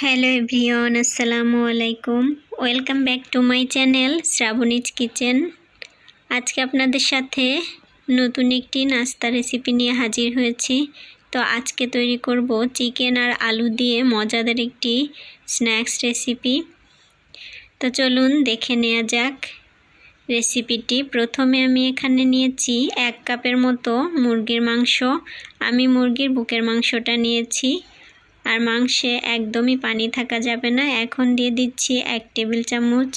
Hello everyone, আসসালামু আলাইকুম। Welcome back to my channel Shrabani's kitchen. আজকে আপনাদের সাথে নতুন একটি নাস্তা রেসিপি নিয়ে হাজির হয়েছি। তো আজকে তৈরি করব চিকেন আর আলু দিয়ে মজাদার একটি স্ন্যাক্স রেসিপি। তো চলুন দেখে নেওয়া যাক রেসিপিটি। প্রথমে আমি এখানে নিয়েছি এক কাপের মতো মুরগির মাংস। আমি মুরগির বুকের মাংসটা নিয়েছি। আর মাংসে একদমই পানি থাকা যাবে না। এখন দিয়ে দিচ্ছি এক টেবিল চামচ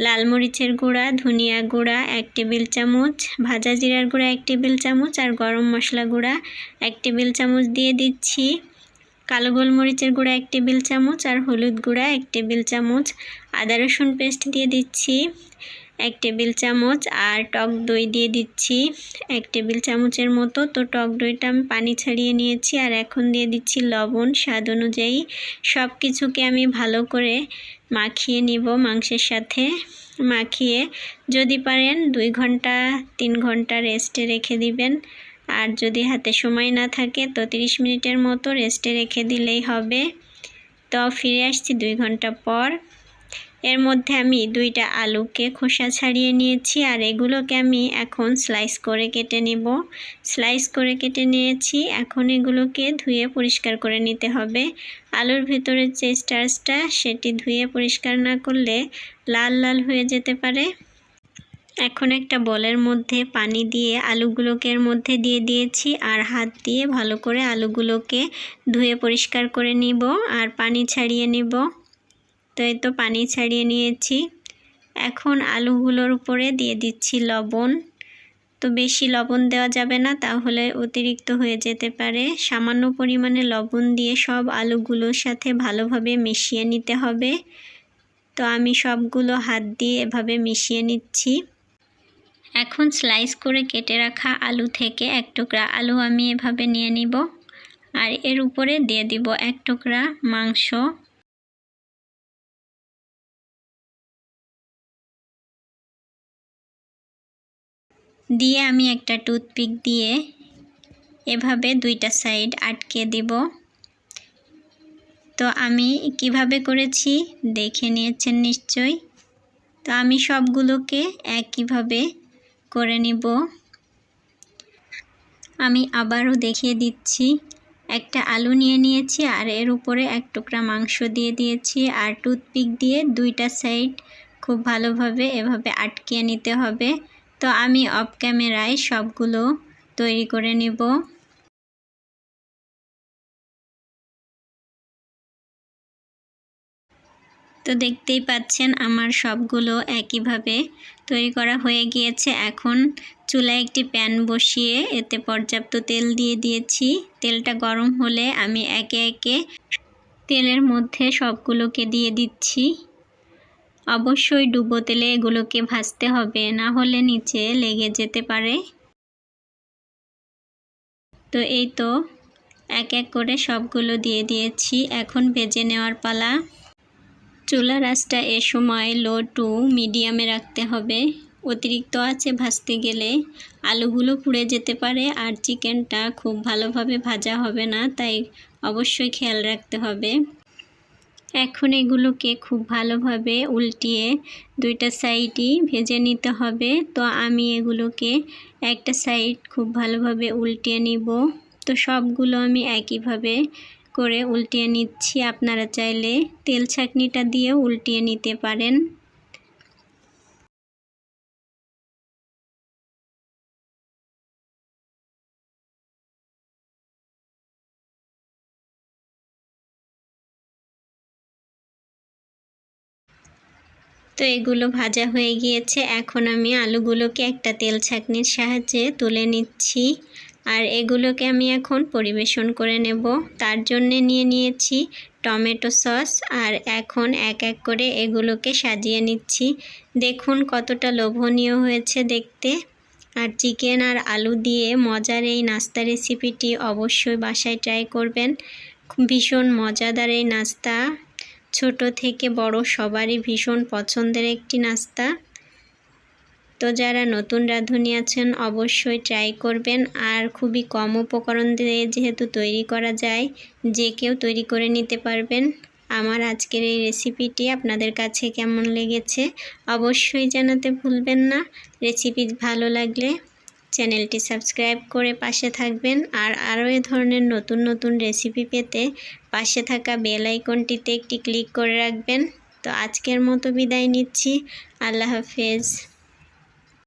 লাল মরিচের গুঁড়া, ধনিয়া গুঁড়া এক টেবিল চামচ, ভাজা জিরার গুঁড়া এক টেবিল চামচ আর গরম মশলা গুঁড়া এক টেবিল চামচ দিয়ে দিচ্ছি। কালো গোলমরিচের গুঁড়া এক টেবিল চামচ আর হলুদ গুঁড়া এক টেবিল চামচ। আদা রসুন পেস্ট দিয়ে দিচ্ছি। এক টেবিল চামচ আর টক দই দিয়ে দিচ্ছি। এক টেবিল চামচের মতো। তো টক দইটা আমি পানি ছাড়িয়ে নিয়েছি আর এখন দিয়ে দিচ্ছি লবণ স্বাদ অনুযায়ী। সব কিছুকে আমি ভালো করে মাখিয়ে নিব মাংসের সাথে। মাখিয়ে যদি পারেন দুই ঘণ্টা, তিন ঘণ্টা রেস্টে রেখে দিবেন। আর যদি হাতে সময় না থাকে তো 30 মিনিটের মতো রেস্টে রেখে দিলেই হবে। তো ফিরে আসছি দুই ঘণ্টা পর। এর মধ্যে আমি দুইটা আলুকে খোসা ছাড়িয়ে নিয়েছি, আর এগুলোকে আমি এখন স্লাইস করে কেটে নেব। স্লাইস করে কেটে নিয়েছি, এখন এগুলোকে ধুয়ে পরিষ্কার করে নিতে হবে। আলুর ভিতরের যে স্টার্চটা সেটি ধুয়ে পরিষ্কার না করলে লাল লাল হয়ে যেতে পারে। এখন একটা বলের মধ্যে পানি দিয়ে আলুগুলোকে এর মধ্যে দিয়ে দিয়েছি, আর হাত দিয়ে ভালো করে আলুগুলোকে ধুয়ে পরিষ্কার করে নিব, আর পানি ছাড়িয়ে নিব। তো এই তো পানি ছাড়িয়ে নিয়েছি। এখন আলুগুলোর উপরে দিয়ে দিচ্ছি লবণ। তো বেশি লবণ দেওয়া যাবে না, তাহলে অতিরিক্ত হয়ে যেতে পারে। সামান্য পরিমাণে লবণ দিয়ে সব আলুগুলোর সাথে ভালোভাবে মিশিয়ে নিতে হবে। তো আমি সবগুলো হাত দিয়ে এভাবে মিশিয়ে নিচ্ছি। এখন স্লাইস করে কেটে রাখা আলু থেকে এক টুকরা আলু আমি এভাবে নিয়ে নিব। আর এর উপরে দিয়ে দিব এক টুকরা মাংস। দিয়ে আমি একটা টুথপিক দিয়ে এভাবে দুইটা সাইড আটকে দিব। তো আমি কীভাবে করেছি দেখে নিয়েছেন নিশ্চয়ই। তো আমি সবগুলোকে একইভাবে করে নিব। আমি আবারও দেখিয়ে দিচ্ছি। একটা আলু নিয়ে নিয়েছি আর এর উপরে এক টুকরা মাংস দিয়ে দিয়েছি আর টুথপিক দিয়ে দুইটা সাইড খুব ভালোভাবে এভাবে আটকিয়ে নিতে হবে। তো আমি অফ ক্যামেরায় সবগুলো তৈরি করে নেব। তো দেখতেই পাচ্ছেন আমার সবগুলো একইভাবে তৈরি করা হয়ে গিয়েছে। এখন চুলায় একটি প্যান বসিয়ে এতে পর্যাপ্ত তেল দিয়ে দিয়েছি। তেলটা গরম হলে আমি একে একে তেলের মধ্যে সবগুলোকে দিয়ে দিচ্ছি। অবশ্যই ডুবো তেলে এগুলোকে ভাজতে হবে, না হলে নিচে লেগে যেতে পারে। তো এই তো, এক এক করে সবগুলো দিয়ে দিয়েছি, এখন ভেজে নেওয়ার পালা। চুলা রাসটা এ সময় লো টু মিডিয়ামে রাখতে হবে। অতিরিক্ত আছে ভাজতে গেলে আলুগুলো পুড়ে যেতে পারে আর চিকেনটা খুব ভালোভাবে ভাজা হবে না, তাই অবশ্যই খেয়াল রাখতে হবে। এখন এগুলোকে খুব ভালোভাবে উল্টিয়ে দুইটা সাইডই ভেজে নিতে হবে। তো আমি এগুলোকে একটা সাইড খুব ভালোভাবে উল্টিয়ে নিব। তো সবগুলো আমি একইভাবে করে উল্টিয়ে নিচ্ছি। আপনারা চাইলে তেল ছাকনিটা দিয়ে উল্টিয়ে নিতে পারেন। তো এগুলো ভাজা হয়ে গিয়েছে। এখন আমি আলুগুলোকে একটা তেল ছাঁকনির সাহায্যে তুলে নিচ্ছি। আর এগুলোকে আমি এখন পরিবেশন করে নেব। তার জন্য নিয়ে নিয়েছি টমেটো সস। আর এখন এক এক করে এগুলোকে সাজিয়ে নিচ্ছি। দেখুন কতটা লোভনীয় হয়েছে দেখতে। আর চিকেন আর আলু দিয়ে মজার এই নাস্তা রেসিপিটি অবশ্যই বাসায় ট্রাই করবেন। ভীষণ মজাদার এই নাস্তা। ছোট থেকে বড় সবারই ভীষণ পছন্দের একটি নাস্তা। তো যারা নতুন রাঁধুনি আছেন, অবশ্যই ট্রাই করবেন। আর খুবই কম উপকরণ দিয়ে যেহেতু তৈরি করা যায়, যে কেউ তৈরি করে নিতে পারবেন। আমার আজকের এই রেসিপিটি আপনাদের কাছে কেমন লেগেছে, অবশ্যই জানাতে ভুলবেন না। রেসিপি ভালো লাগলে চ্যানেলটি সাবস্ক্রাইব করে পাশে থাকবেন আর আরও এ ধরনের নতুন নতুন রেসিপি পেতে পাশে থাকা বেল আইকনটিতে একটি ক্লিক করে রাখবেন। তো আজকের মতো বিদায় নিচ্ছি। আল্লাহ হাফেজ।